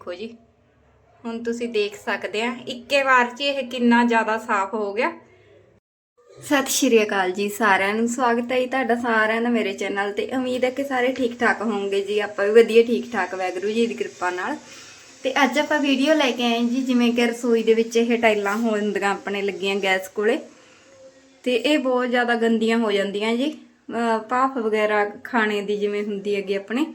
ਦੇਖੋ ਜੀ। ਹੁਣ ਤੁਸੀਂ ਦੇਖ ਸਕਦੇ ਆ, ਇੱਕੇ ਵਾਰ 'ਚ ਇਹ ਕਿੰਨਾ ਜ਼ਿਆਦਾ ਸਾਫ਼ ਹੋ ਗਿਆ। ਸਤਿ ਸ਼੍ਰੀ ਅਕਾਲ ਜੀ, ਸਾਰਿਆਂ ਨੂੰ ਸਵਾਗਤ ਹੈ ਜੀ ਤੁਹਾਡਾ ਸਾਰਿਆਂ ਦਾ ਮੇਰੇ ਚੈਨਲ ਤੇ। ਉਮੀਦ ਹੈ ਕਿ ਸਾਰੇ ਠੀਕ ਠਾਕ ਹੋਵੋਗੇ ਜੀ, ਆਪਾਂ ਵੀ ਵਧੀਆ ਠੀਕ ਠਾਕ ਵੈਗਰੂ ਜੀ ਦੀ ਕਿਰਪਾ ਨਾਲ। ਤੇ ਅੱਜ ਆਪਾਂ ਵੀਡੀਓ ਲੈ ਕੇ ਆਏ ਜੀ, ਜਿਵੇਂ ਕਿ ਰਸੋਈ ਦੇ ਵਿੱਚ ਇਹ ਟਾਈਲਾਂ ਹੁੰਦੀਆਂ ਆਪਣੇ ਲੱਗੀਆਂ ਗੈਸ ਕੋਲੇ। ਤੇ ਇਹ ਬਹੁਤ ਜ਼ਿਆਦਾ ਗੰਦੀਆਂ ਹੋ ਜਾਂਦੀਆਂ ਜੀ। ਅਹ ਭਾਫ ਵਗੈਰਾ ਖਾਣੇ ਦੀ ਜਿਵੇਂ ਹੁੰਦੀ ਹੈਗੀ ਆਪਣੇ।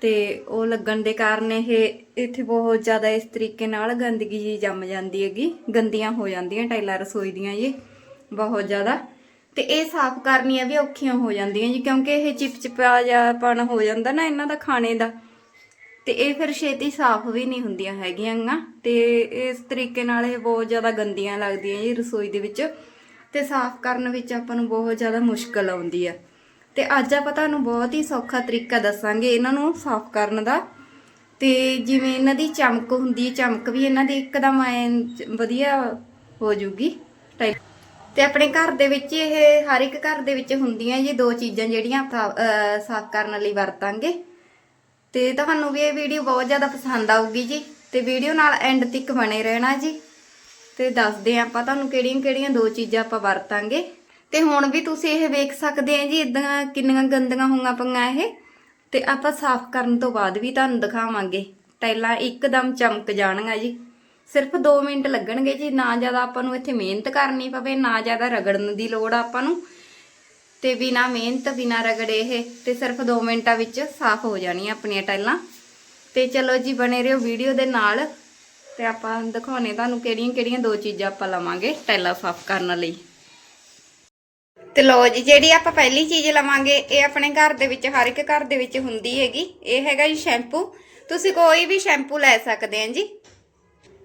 ਤੇ ਉਹ ਲੱਗਣ ਦੇ ਕਾਰਨ ਇਹ ਇੱਥੇ ਬਹੁਤ ਜ਼ਿਆਦਾ ਇਸ ਤਰੀਕੇ ਨਾਲ ਗੰਦਗੀ ਜੀ ਜੰਮ ਜਾਂਦੀ ਹੈਗੀ, ਗੰਦੀਆਂ ਹੋ ਜਾਂਦੀਆਂ ਟਾਈਲਾਂ ਰਸੋਈ ਦੀਆਂ ਜੀ, ਬਹੁਤ ਜ਼ਿਆਦਾ। ਤੇ ਇਹ ਸਾਫ਼ ਕਰਨੀਆਂ ਵੀ ਔਖੀਆਂ ਹੋ ਜਾਂਦੀਆਂ ਜੀ, ਕਿਉਂਕਿ ਇਹ ਚਿਪਚਿਪਾ ਜਿਹਾਪਣ ਹੋ ਜਾਂਦਾ ਨਾ ਇਹਨਾਂ ਦਾ ਖਾਣੇ ਦਾ। ਤੇ ਇਹ ਫਿਰ ਛੇਤੀ ਸਾਫ਼ ਵੀ ਨਹੀਂ ਹੁੰਦੀਆਂ ਹੈਗੀਆਂ ਗਾ, ਤੇ ਇਸ ਤਰੀਕੇ ਨਾਲ ਇਹ ਬਹੁਤ ਜ਼ਿਆਦਾ ਗੰਦੀਆਂ ਲੱਗਦੀਆਂ ਜੀ ਰਸੋਈ ਦੇ ਵਿੱਚ। ਤੇ ਸਾਫ਼ ਕਰਨ ਵਿੱਚ ਆਪਾਂ ਨੂੰ ਬਹੁਤ ਜ਼ਿਆਦਾ ਮੁਸ਼ਕਲ ਆਉਂਦੀ ਆ। ਤੇ ਅੱਜ ਆਪਾਂ ਤੁਹਾਨੂੰ ਬਹੁਤ ਹੀ ਸੌਖਾ ਤਰੀਕਾ ਦੱਸਾਂਗੇ ਇਹਨਾਂ ਨੂੰ ਸਾਫ਼ ਕਰਨ ਦਾ। ਤੇ ਜਿਵੇਂ ਇਹਨਾਂ ਦੀ ਚਮਕ ਹੁੰਦੀ ਹੈ, ਚਮਕ ਵੀ ਇਹਨਾਂ ਦੀ ਇੱਕਦਮ ਐ ਵਧੀਆ ਹੋ ਜੂਗੀ ਟਾਈਪ ਤੇ ਆਪਣੇ ਘਰ ਦੇ ਵਿੱਚ ਇਹ ਹਰ ਇੱਕ ਘਰ ਦੇ ਵਿੱਚ ਹੁੰਦੀਆਂ ਜੀ ਦੋ ਚੀਜ਼ਾਂ ਜਿਹੜੀਆਂ ਆਪਾਂ ਸਾਫ਼ ਕਰਨ ਲਈ ਵਰਤਾਂਗੇ। ਤੇ ਤੁਹਾਨੂੰ ਵੀ ਇਹ ਵੀਡੀਓ ਬਹੁਤ ਜ਼ਿਆਦਾ ਪਸੰਦ ਆਊਗੀ ਜੀ। ਤੇ ਵੀਡੀਓ ਨਾਲ ਐਂਡ ਤੱਕ ਬਣੇ ਰਹਿਣਾ ਜੀ। ਤੇ ਦੱਸਦੇ ਆਂ ਆਪਾਂ ਤੁਹਾਨੂੰ ਕਿਹੜੀਆਂ-ਕਿਹੜੀਆਂ ਦੋ ਚੀਜ਼ਾਂ ਆਪਾਂ ਵਰਤਾਂਗੇ। ਤੇ ਹੁਣ ਵੀ ਤੁਸੀਂ ਇਹ ਵੇਖ ਸਕਦੇ ਆ ਜੀ ਇਦਾਂ ਕਿੰਨੀਆਂ ਗੰਦੀਆਂ ਹੋਈਆਂ ਪਈਆਂ ਇਹ। ਤੇ ਆਪਾਂ ਸਾਫ਼ ਕਰਨ ਤੋਂ ਬਾਅਦ ਵੀ ਤੁਹਾਨੂੰ ਦਿਖਾਵਾਂਗੇ। ਟਾਈਲਾਂ ਇੱਕਦਮ ਚਮਕ ਜਾਣਗੀਆਂ ਜੀ। ਸਿਰਫ 2 ਮਿੰਟ ਲੱਗਣਗੇ ਜੀ, ਨਾ ਜ਼ਿਆਦਾ ਆਪਾਂ ਨੂੰ ਇੱਥੇ ਮਿਹਨਤ ਕਰਨੀ ਪਵੇ, ਨਾ ਜ਼ਿਆਦਾ ਰਗੜਨ ਦੀ ਲੋੜ ਆਪਾਂ ਨੂੰ। ਤੇ ਬਿਨਾ ਮਿਹਨਤ, ਬਿਨਾ ਰਗੜੇ ਇਹ, ਤੇ ਸਿਰਫ 2 ਮਿੰਟਾਂ ਵਿੱਚ ਸਾਫ਼ ਹੋ ਜਾਣੀਆਂ ਆਪਣੀਆਂ ਟਾਈਲਾਂ। ਤੇ ਚਲੋ ਜੀ, ਬਣੇ ਰਹੋ ਵੀਡੀਓ ਦੇ ਨਾਲ। ਤੇ ਆਪਾਂ ਦਿਖਾਉਣੇ ਤੁਹਾਨੂੰ ਕਿਹੜੀਆਂ ਕਿਹੜੀਆਂ ਦੋ ਚੀਜ਼ਾਂ ਆਪਾਂ ਲਵਾਂਗੇ ਟਾਈਲਾਂ ਸਾਫ਼ ਕਰਨ ਲਈ। ਤੇ ਲੋ ਜੀ, ਜਿਹੜੀ ਆਪਾਂ ਪਹਿਲੀ ਚੀਜ਼ ਲਵਾਂਗੇ, ਇਹ ਆਪਣੇ ਘਰ ਦੇ ਵਿੱਚ, ਹਰ ਇੱਕ ਘਰ ਦੇ ਵਿੱਚ ਹੁੰਦੀ ਹੈਗੀ। ਇਹ ਹੈਗਾ ਜੀ ਸ਼ੈਂਪੂ। ਤੁਸੀਂ ਕੋਈ ਵੀ ਸ਼ੈਂਪੂ ਲੈ ਸਕਦੇ ਆ ਜੀ।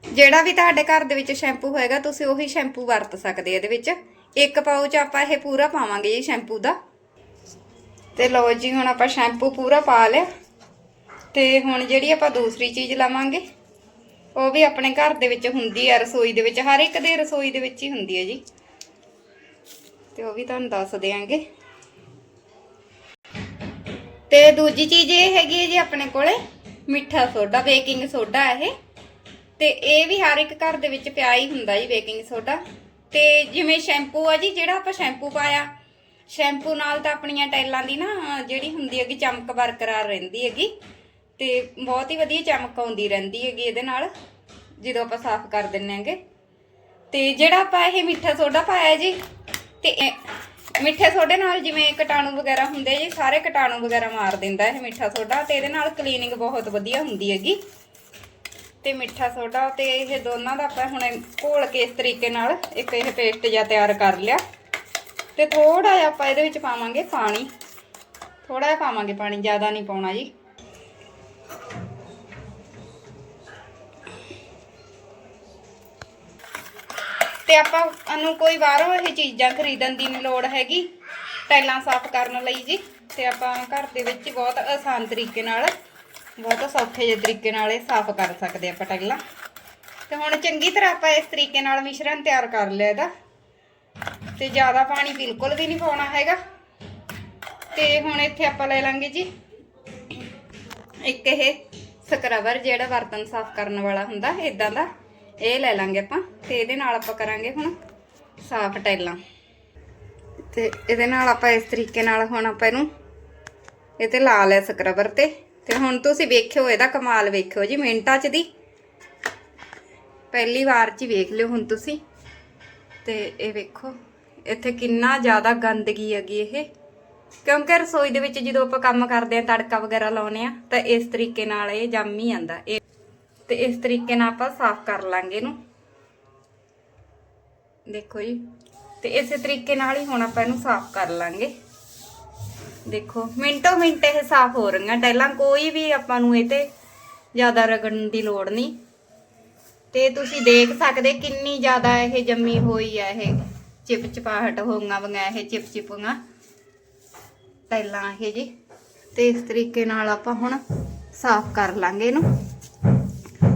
ਜਿਹੜਾ ਵੀ ਤੁਹਾਡੇ ਘਰ ਦੇ ਵਿੱਚ ਸ਼ੈਂਪੂ ਹੋਏਗਾ, ਤੁਸੀਂ ਉਹੀ ਸ਼ੈਂਪੂ ਵਰਤ ਸਕਦੇ ਆ ਇਹਦੇ ਵਿੱਚ। ਇੱਕ ਪਾਊਚ ਆਪਾਂ ਇਹ ਪੂਰਾ ਪਾਵਾਂਗੇ ਜੀ ਸ਼ੈਂਪੂ ਦਾ। ਤੇ ਲੋ ਜੀ, ਹੁਣ ਆਪਾਂ ਸ਼ੈਂਪੂ ਪੂਰਾ ਪਾ ਲਿਆ। ਤੇ ਹੁਣ ਜਿਹੜੀ ਆਪਾਂ ਦੂਸਰੀ ਚੀਜ਼ ਲਵਾਂਗੇ, ਉਹ ਵੀ ਆਪਣੇ ਘਰ ਦੇ ਵਿੱਚ ਹੁੰਦੀ ਆ, ਰਸੋਈ ਦੇ ਵਿੱਚ। ਹਰ ਇੱਕ ਦੇ ਰਸੋਈ ਦੇ ਵਿੱਚ ਹੀ ਹੁੰਦੀ ਹੈ ਜੀ। ਤੇ ਉਹ ਵੀ ਤੁਹਾਨੂੰ ਦੱਸ ਦਿਆਂਗੇ। ਤੇ ਦੂਜੀ ਚੀਜ਼ ਇਹ ਹੈਗੀ ਹੈ ਜੀ ਆਪਣੇ ਕੋਲੇ, ਮਿੱਠਾ ਸੋਡਾ, ਬੇਕਿੰਗ ਸੋਡਾ ਇਹ। ਤੇ ਇਹ ਵੀ ਹਰ ਇੱਕ ਘਰ ਦੇ ਵਿੱਚ ਪਿਆ ਹੀ ਹੁੰਦਾ ਜੀ ਬੇਕਿੰਗ ਸੋਡਾ। ਤੇ ਜਿਵੇਂ ਸ਼ੈਂਪੂ ਆ ਜੀ, ਜਿਹੜਾ ਆਪਾਂ ਸ਼ੈਂਪੂ ਪਾਇਆ, ਸ਼ੈਂਪੂ ਨਾਲ ਤਾਂ ਆਪਣੀਆਂ ਟਾਈਲਾਂ ਦੀ ਨਾ ਜਿਹੜੀ ਹੁੰਦੀ ਹੈਗੀ, ਚਮਕ ਬਰਕਰਾਰ ਰਹਿੰਦੀ ਹੈਗੀ। ਤੇ ਬਹੁਤ ਹੀ ਵਧੀਆ ਚਮਕ ਆਉਂਦੀ ਰਹਿੰਦੀ ਹੈਗੀ ਇਹਦੇ ਨਾਲ, ਜਦੋਂ ਆਪਾਂ ਸਾਫ਼ ਕਰ ਦਿੰਨੇ ਆਂਗੇ ਤੇ ਜਿਹੜਾ ਆਪਾਂ ਇਹ ਮਿੱਠਾ ਸੋਡਾ ਪਾਇਆ ਜੀ ਤੇ ਇਹ ਮਿੱਠੇ ਸੋਡੇ ਨਾਲ ਜਿਵੇਂ ਕੀਟਾਣੂ ਵਗੈਰਾ ਹੁੰਦੇ ਜੀ, ਸਾਰੇ ਕੀਟਾਣੂ ਵਗੈਰਾ ਮਾਰ ਦਿੰਦਾ ਇਹ ਮਿੱਠਾ ਸੋਡਾ ਤੇ ਇਹਦੇ ਨਾਲ ਕਲੀਨਿੰਗ ਬਹੁਤ ਵਧੀਆ ਹੁੰਦੀ ਹੈਗੀ। ਤੇ ਮਿੱਠਾ ਸੋਡਾ ਤੇ ਇਹ ਦੋਨਾਂ ਦਾ ਆਪਾਂ ਹੁਣ ਘੋਲ ਕੇ ਇਸ ਤਰੀਕੇ ਨਾਲ ਇੱਕ ਇਹ ਪੇਸਟ ਜਿਹਾ ਤਿਆਰ ਕਰ ਲਿਆ। ਤੇ ਥੋੜਾ ਜਿਹਾ ਆਪਾਂ ਇਹਦੇ ਵਿੱਚ ਪਾਵਾਂਗੇ ਪਾਣੀ। ਥੋੜਾ ਜਿਹਾ ਪਾਵਾਂਗੇ ਪਾਣੀ, ਜ਼ਿਆਦਾ ਨਹੀਂ ਪਾਉਣਾ ਜੀ। ਤੇ ਆਪਾਂ ਨੂੰ ਕੋਈ ਬਾਹਰੋਂ ਇਹ ਚੀਜ਼ਾਂ ਖਰੀਦਣ ਦੀ ਨਹੀਂ ਲੋੜ ਹੈਗੀ ਟਾਈਲਾਂ ਸਾਫ਼ ਕਰਨ ਲਈ ਜੀ, ਤੇ ਆਪਾਂ ਘਰ ਦੇ ਵਿੱਚ ਬਹੁਤ ਆਸਾਨ ਤਰੀਕੇ ਨਾਲ, ਬਹੁਤ ਸੌਖੇ ਜਿਹੇ ਤਰੀਕੇ ਨਾਲ ਇਹ ਸਾਫ਼ ਕਰ ਸਕਦੇ ਆਪਾਂ ਟਾਈਲਾਂ ਤੇ ਹੁਣ ਚੰਗੀ ਤਰ੍ਹਾਂ ਆਪਾਂ ਇਸ ਤਰੀਕੇ ਨਾਲ ਮਿਸ਼ਰਣ ਤਿਆਰ ਕਰ ਲਿਆ ਇਹਦਾ। ਤੇ ਜ਼ਿਆਦਾ ਪਾਣੀ ਬਿਲਕੁਲ ਵੀ ਨਹੀਂ ਪਾਉਣਾ ਹੈਗਾ। ਤੇ ਹੁਣ ਇੱਥੇ ਆਪਾਂ ਲੈ ਲਾਂਗੇ ਜੀ, ਇੱਕ ਇਹ ਸਕਰਬਰ ਜਿਹੜਾ ਬਰਤਨ ਸਾਫ਼ ਕਰਨ ਵਾਲਾ ਹੁੰਦਾ ਇਦਾਂ ਦਾ। ਇਹ ਲੈ ਲਾਂਗੇ ਆਪਾਂ ਤੇ ਇਹਦੇ ਨਾਲ ਆਪਾਂ ਕਰਾਂਗੇ ਹੁਣ ਸਾਫ਼ ਟਾਈਲਾਂ। ਤੇ ਇਹਦੇ ਨਾਲ ਆਪਾਂ ਇਸ ਤਰੀਕੇ ਨਾਲ ਹੁਣ ਆਪਾਂ ਇਹਨੂੰ ਇਹ ਤੇ ਲਾ ਲਿਆ ਸਕਰਬਰ ਤੇ। ਤੇ ਹੁਣ ਤੁਸੀਂ ਵੇਖਿਓ ਇਹਦਾ ਕਮਾਲ ਵੇਖਿਓ ਜੀ, ਮਿੰਟਾਂ ਚ ਦੀ। ਪਹਿਲੀ ਵਾਰ ਚ ਹੀ ਵੇਖ ਲਿਓ ਹੁਣ ਤੁਸੀਂ। ਤੇ ਇਹ ਵੇਖੋ, ਇੱਥੇ ਕਿੰਨਾ ਜ਼ਿਆਦਾ ਗੰਦਗੀ ਹੈਗੀ ਇਹ। ਕਿਉਂਕਿ ਰਸੋਈ ਦੇ ਵਿੱਚ ਜਦੋਂ ਆਪਾਂ ਕੰਮ ਕਰਦੇ ਆ ਤੜਕਾ ਵਗੈਰਾ ਲਾਉਨੇ ਆ ਤਾਂ ਇਸ ਤਰੀਕੇ ਨਾਲ ਇਹ ਜੰਮ ਹੀ ਜਾਂਦਾ। ਇਹ ਤੇ ਇਸ ਤਰੀਕੇ ਨਾਲ ਆਪਾਂ ਸਾਫ਼ ਕਰ ਲਾਂਗੇ ਇਹਨੂੰ। ਦੇਖੋ ਜੀ। ਤੇ ਇਸੇ ਤਰੀਕੇ ਨਾਲ ਹੀ ਹੁਣ ਆਪਾਂ ਇਹਨੂੰ ਸਾਫ਼ ਕਰ ਲਾਂਗੇ। ਦੇਖੋ, ਮਿੰਟੋ ਮਿੰਟ ਇਹ ਸਾਫ਼ ਹੋ ਰਹੀਆਂ। ਟੈਲਾਂ ਕੋਈ ਵੀ ਆਪਾਂ ਨੂੰ ਇਹ ਤੇ ਜ਼ਿਆਦਾ ਰਗੜਨ ਦੀ ਲੋੜ ਨਹੀਂ। ਤੇ ਤੁਸੀਂ ਦੇਖ ਸਕਦੇ ਕਿੰਨੀ ਜ਼ਿਆਦਾ ਇਹ ਜੰਮੀ ਹੋਈ ਆ ਇਹ ਚਿਪਚਪਾਹਟ ਹੋਈਆਂ ਵੰਗਾ ਇਹ ਚਿਪਚਿਪੀਆਂ। ਟੈਲਾਂ ਇਹ ਜੀ। ਤੇ ਇਸ ਤਰੀਕੇ ਨਾਲ ਆਪਾਂ ਹੁਣ ਸਾਫ਼ ਕਰ ਲਾਂਗੇ ਇਹਨੂੰ।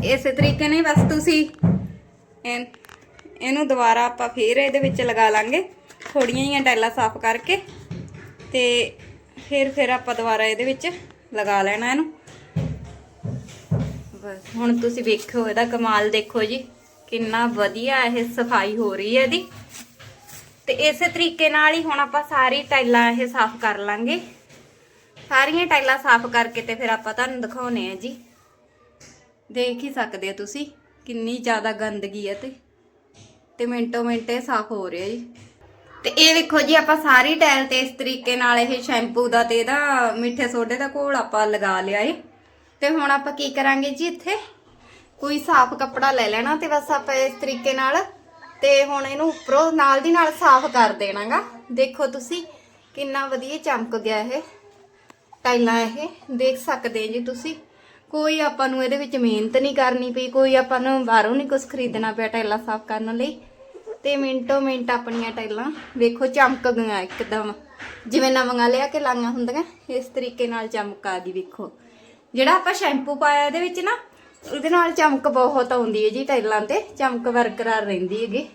ਇਸੇ ਤਰੀਕੇ ਨਾਲ ਬਸ ਤੁਸੀਂ ਇਹ- ਇਹਨੂੰ ਦੁਬਾਰਾ ਆਪਾਂ ਫੇਰ ਇਹਦੇ ਵਿੱਚ ਲਗਾ ਲਾਂਗੇ। ਥੋੜੀਆਂ ਜਿਹੀਆਂ ਟਾਈਲਾਂ ਸਾਫ਼ ਕਰਕੇ ਤੇ ਫਿਰ ਫਿਰ ਆਪਾਂ ਦੁਬਾਰਾ ਇਹਦੇ ਵਿੱਚ ਲਗਾ ਲੈਣਾ ਇਹਨੂੰ। ਬਸ, ਹੁਣ ਤੁਸੀਂ ਵੇਖੋ ਇਹਦਾ ਕਮਾਲ ਦੇਖੋ ਜੀ, ਕਿੰਨਾ ਵਧੀਆ ਇਹ ਸਫ਼ਾਈ ਹੋ ਰਹੀ ਹੈ ਇਹਦੀ। ਤੇ ਇਸੇ ਤਰੀਕੇ ਨਾਲ ਹੀ ਹੁਣ ਆਪਾਂ ਸਾਰੀ ਟਾਈਲਾਂ ਇਹ ਸਾਫ਼ ਕਰ ਲਾਂਗੇ। ਸਾਰੀਆਂ ਟਾਈਲਾਂ ਸਾਫ਼ ਕਰਕੇ ਤੇ ਫਿਰ ਆਪਾਂ ਤੁਹਾਨੂੰ ਦਿਖਾਉਨੇ ਆ ਜੀ। ਦੇਖ ਹੀ ਸਕਦੇ ਹੋ ਤੁਸੀਂ ਕਿੰਨੀ ਜ਼ਿਆਦਾ ਗੰਦਗੀ ਹੈ ਤੇ। ਤੇ ਮਿੰਟੋ ਮਿੰਟ ਇਹ ਸਾਫ਼ ਹੋ ਰਿਹਾ ਜੀ। ਤੇ ਇਹ ਵੇਖੋ ਜੀ, ਆਪਾਂ ਸਾਰੀ ਟਾਇਲ ਤੇ ਇਸ ਤਰੀਕੇ ਨਾਲ ਇਹ ਸ਼ੈਂਪੂ ਦਾ ਤੇ ਇਹਦਾ ਮਿੱਠੇ ਸੋਡੇ ਦਾ ਘੋਲ ਆਪਾਂ ਲਗਾ ਲਿਆ ਏ। ਤੇ ਹੁਣ ਆਪਾਂ ਕੀ ਕਰਾਂਗੇ ਜੀ ਇੱਥੇ? ਕੋਈ ਸਾਫ਼ ਕੱਪੜਾ ਲੈ ਲੈਣਾ ਤੇ ਬਸ ਆਪਾਂ ਇਸ ਤਰੀਕੇ ਨਾਲ ਤੇ ਹੁਣ ਇਹਨੂੰ ਉੱਪਰੋਂ ਨਾਲ ਦੀ ਨਾਲ ਸਾਫ਼ ਕਰ ਦੇਣਾਗਾ। ਦੇਖੋ ਤੁਸੀਂ ਕਿੰਨਾ ਵਧੀਆ ਚਮਕ ਗਿਆ ਇਹ। ਟਾਈਲਾਂ ਇਹ, ਦੇਖ ਸਕਦੇ ਜੀ ਤੁਸੀਂ। ਕੋਈ ਆਪਾਂ ਨੂੰ ਇਹਦੇ ਵਿੱਚ ਮਿਹਨਤ ਨਹੀਂ ਕਰਨੀ ਪਈ, ਕੋਈ ਆਪਾਂ ਨੂੰ ਬਾਹਰੋਂ ਨਹੀਂ ਕੁਝ ਖਰੀਦਣਾ ਪਿਆ ਟਾਈਲਾਂ ਸਾਫ਼ ਕਰਨ ਲਈ। ਤੇ ਮਿੰਟੋ ਮਿੰਟ ਆਪਣੀਆਂ ਟਾਈਲਾਂ ਵੇਖੋ ਚਮਕ ਗਈਆਂ ਇੱਕਦਮ। ਜਿਵੇਂ ਨਵੀਆਂ ਲਿਆ ਕੇ ਲਾਈਆਂ ਹੁੰਦੀਆਂ, ਇਸ ਤਰੀਕੇ ਨਾਲ ਚਮਕ ਆ ਗਈ ਵੇਖੋ। ਜਿਹੜਾ ਆਪਾਂ ਸ਼ੈਂਪੂ ਪਾਇਆ ਇਹਦੇ ਵਿੱਚ ਨਾ, ਉਹਦੇ ਨਾਲ ਚਮਕ ਬਹੁਤ ਆਉਂਦੀ ਹੈ ਜੀ ਟਾਈਲਾਂ ਤੇ, ਚਮਕ ਬਰਕਰਾਰ ਰਹਿੰਦੀ ਹੈਗੀ।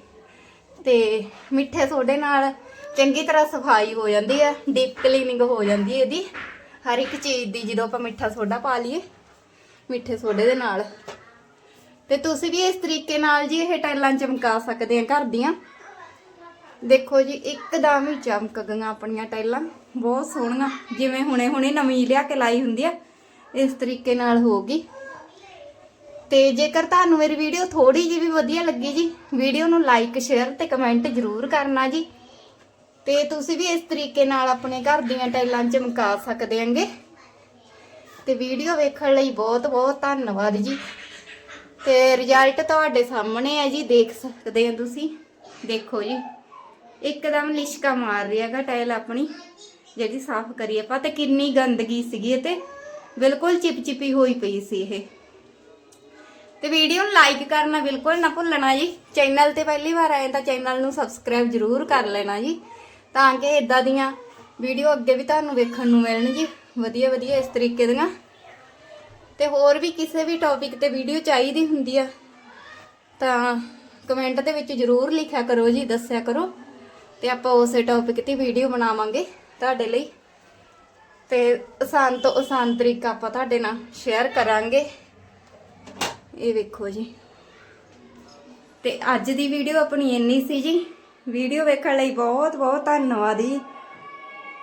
ਤੇ ਮਿੱਠੇ ਸੋਡੇ ਨਾਲ ਚੰਗੀ ਤਰ੍ਹਾਂ ਸਫ਼ਾਈ ਹੋ ਜਾਂਦੀ ਹੈ ਡੀਪ ਕਲੀਨਿੰਗ ਹੋ ਜਾਂਦੀ ਹੈ ਇਹਦੀ। ਹਰ ਇੱਕ ਚੀਜ਼ ਦੀ ਜਦੋਂ ਆਪਾਂ ਮਿੱਠਾ ਸੋਡਾ ਪਾ ਲਈਏ ਮਿੱਠੇ ਸੋਡੇ ਦੇ ਨਾਲ। ਤੇ ਤੁਸੀਂ ਵੀ ਇਸ ਤਰੀਕੇ ਨਾਲ ਜੀ ਇਹ ਟਾਈਲਾਂ ਚਮਕਾ ਸਕਦੇ ਆ ਘਰ ਦੀਆਂ। ਦੇਖੋ ਜੀ, ਇੱਕਦਮ ਹੀ ਚਮਕ ਗਈਆਂ ਆਪਣੀਆਂ ਟਾਈਲਾਂ। ਬਹੁਤ ਸੋਹਣੀਆਂ। ਜਿਵੇਂ ਹੁਣੇ ਹੁਣੇ ਨਵੀਂ ਲਿਆ ਕੇ ਲਾਈ ਹੁੰਦੀ ਆ, ਇਸ ਤਰੀਕੇ ਨਾਲ ਹੋਊਗੀ ਤੇ ਜੇਕਰ ਤੁਹਾਨੂੰ ਮੇਰੀ ਵੀਡੀਓ ਥੋੜੀ ਜਿਹੀ ਵੀ ਵਧੀਆ ਲੱਗੀ ਜੀ, ਵੀਡੀਓ ਨੂੰ ਲਾਈਕ ਸ਼ੇਅਰ ਤੇ ਕਮੈਂਟ ਜ਼ਰੂਰ ਕਰਨਾ ਜੀ। ਤੇ ਤੁਸੀਂ ਵੀ ਇਸ ਤਰੀਕੇ ਨਾਲ ਆਪਣੇ ਘਰ ਦੀਆਂ ਟਾਈਲਾਂ ਚਮਕਾ ਸਕਦੇ ਆਂਗੇ। ਤੇ ਵੀਡੀਓ ਵੇਖਣ ਲਈ ਬਹੁਤ ਬਹੁਤ ਧੰਨਵਾਦ ਜੀ। ਤੇ ਰਿਜ਼ਲਟ ਤੁਹਾਡੇ ਸਾਹਮਣੇ ਹੈ ਜੀ, ਦੇਖ ਸਕਦੇ ਹੋ ਤੁਸੀਂ। ਦੇਖੋ ਜੀ, ਇੱਕਦਮ ਲਿਸ਼ਕਾ ਮਾਰ ਰਹੀ ਟਾਇਲ ਆਪਣੀ। ਜਿਹੜੀ ਸਾਫ਼ ਕਰੀ ਆਪਾਂ ਤੇ ਕਿੰਨੀ ਗੰਦਗੀ ਸੀਗੀ ਇਹ ਤੇ। ਬਿਲਕੁਲ ਚਿਪਚਿਪੀ ਹੋਈ ਪਈ ਸੀ ਇਹ। ਤੇ ਵੀਡੀਓ ਨੂੰ ਲਾਈਕ ਕਰਨਾ ਬਿਲਕੁਲ ਨਾ ਭੁੱਲਣਾ ਜੀ। ਚੈਨਲ ਤੇ ਪਹਿਲੀ ਵਾਰ ਆਏ ਤਾਂ ਚੈਨਲ ਨੂੰ ਸਬਸਕ੍ਰਾਈਬ ਜ਼ਰੂਰ ਕਰ ਲੈਣਾ ਜੀ। ਤਾਂ ਕਿ ਇਦਾਂ ਦੀਆਂ ਵੀਡੀਓ ਅੱਗੇ ਵੀ ਤੁਹਾਨੂੰ ਵੇਖਣ ਨੂੰ ਮਿਲਣ ਜੀ। ਵਧੀਆ ਵਧੀਆ ਇਸ ਤਰੀਕੇ ਦੀਆਂ। ਤੇ ਹੋਰ ਵੀ ਕਿਸੇ ਵੀ ਟੌਪਿਕ ਤੇ ਵੀਡੀਓ ਚਾਹੀਦੀ ਹੁੰਦੀ ਆ, ਤਾਂ ਕਮੈਂਟ ਦੇ ਵਿੱਚ ਜ਼ਰੂਰ ਲਿਖਿਆ ਕਰੋ ਜੀ, ਦੱਸਿਆ ਕਰੋ। ਤੇ ਆਪਾਂ ਉਸੇ ਟੌਪਿਕ ਤੇ ਵੀਡੀਓ ਬਣਾਵਾਂਗੇ ਤੁਹਾਡੇ ਲਈ। ਤੇ ਆਸਾਨ ਤੋਂ ਆਸਾਨ ਤਰੀਕਾ ਆਪਾਂ ਤੁਹਾਡੇ ਨਾਲ ਸ਼ੇਅਰ ਕਰਾਂਗੇ। ਇਹ ਵੇਖੋ ਜੀ। ਤੇ ਅੱਜ ਦੀ ਵੀਡੀਓ ਆਪਣੀ ਇੰਨੀ ਸੀ ਜੀ। ਵੀਡੀਓ ਵੇਖਣ ਲਈ ਬਹੁਤ ਬਹੁਤ ਧੰਨਵਾਦ ਜੀ।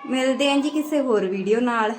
ਮਿਲਦੇ ਹਾਂ ਜੀ ਕਿਸੇ ਹੋਰ ਵੀਡੀਓ ਨਾਲ।